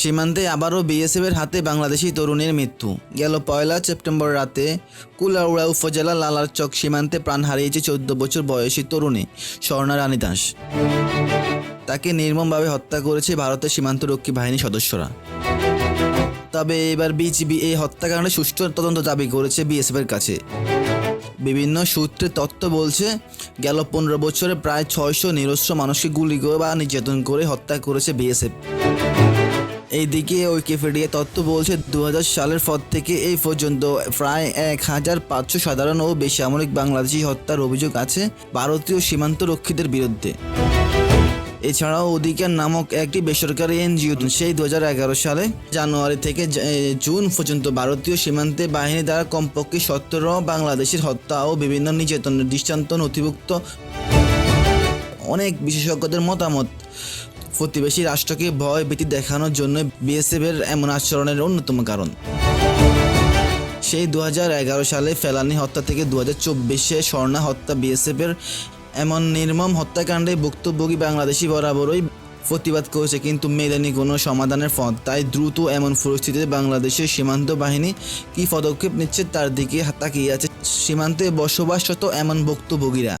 সীমান্তে আবারও বিএসএফের হাতে বাংলাদেশি তরুণের মৃত্যু। গেল পয়লা সেপ্টেম্বর রাতে কুলাউড়া উপজেলা লালারচক সীমান্তে প্রাণ হারিয়েছে চোদ্দ বছর বয়সী তরুণী স্বর্ণা রানী দাস। তাকে নির্মমভাবে হত্যা করেছে ভারতের সীমান্তরক্ষী বাহিনীর সদস্যরা। তবে এবার বিজিবি এই হত্যাকাণ্ডে সুষ্ঠু তদন্ত দাবি করেছে বিএসএফের কাছে। বিভিন্ন সূত্রে তথ্য বলছে, গেল পনেরো বছরে প্রায় ছয়শো নিরস্ত্র মানুষকে গুলি করে বা নির্যাতন করে হত্যা করেছে বিএসএফ। এইদিকে উইকিপিডিয়া তথ্য বলছে দু হাজার সালের পর থেকে এই পর্যন্ত প্রায় এক হাজার পাঁচশো সাধারণ ও বেসামরিক বাংলাদেশি হত্যার অভিযোগ আছে ভারতীয় সীমান্ত রক্ষীদের বিরুদ্ধে। এছাড়াও অধিকার নামক একটি বেসরকারি এনজিও সেই দু হাজার এগারো সালে জানুয়ারি থেকে জুন পর্যন্ত ভারতীয় সীমান্তে বাহিনী দ্বারা কমপক্ষে সত্তর বাংলাদেশের হত্যা ও বিভিন্ন নির্যাতনের দৃষ্টান্ত নথিভুক্ত অনেক বিশেষজ্ঞদের মতামত। প্রতিবেশী রাষ্ট্রকে ভয় ভীতি দেখানোর জন্য বিএসএফ এর এমন আচরণের অন্যতম কারণ। সেই দু হাজার এগারো সালে ফেলানি হত্যা থেকে দু হাজার চব্বিশে স্বর্ণা হত্যা বিএসএফ এর এমন নির্মম হত্যাকাণ্ডে ভুক্তভোগী বাংলাদেশি বরাবরই প্রতিবাদ করেছে কিন্তু মেলেনি কোনো সমাধানের পথ। তাই দ্রুত এমন পরিস্থিতিতে বাংলাদেশের সীমান্ত বাহিনী কী পদক্ষেপ নিচ্ছে তার দিকে তাকিয়ে আছে। সীমান্তে বসবাসরত এমন ভুক্তভোগীরা।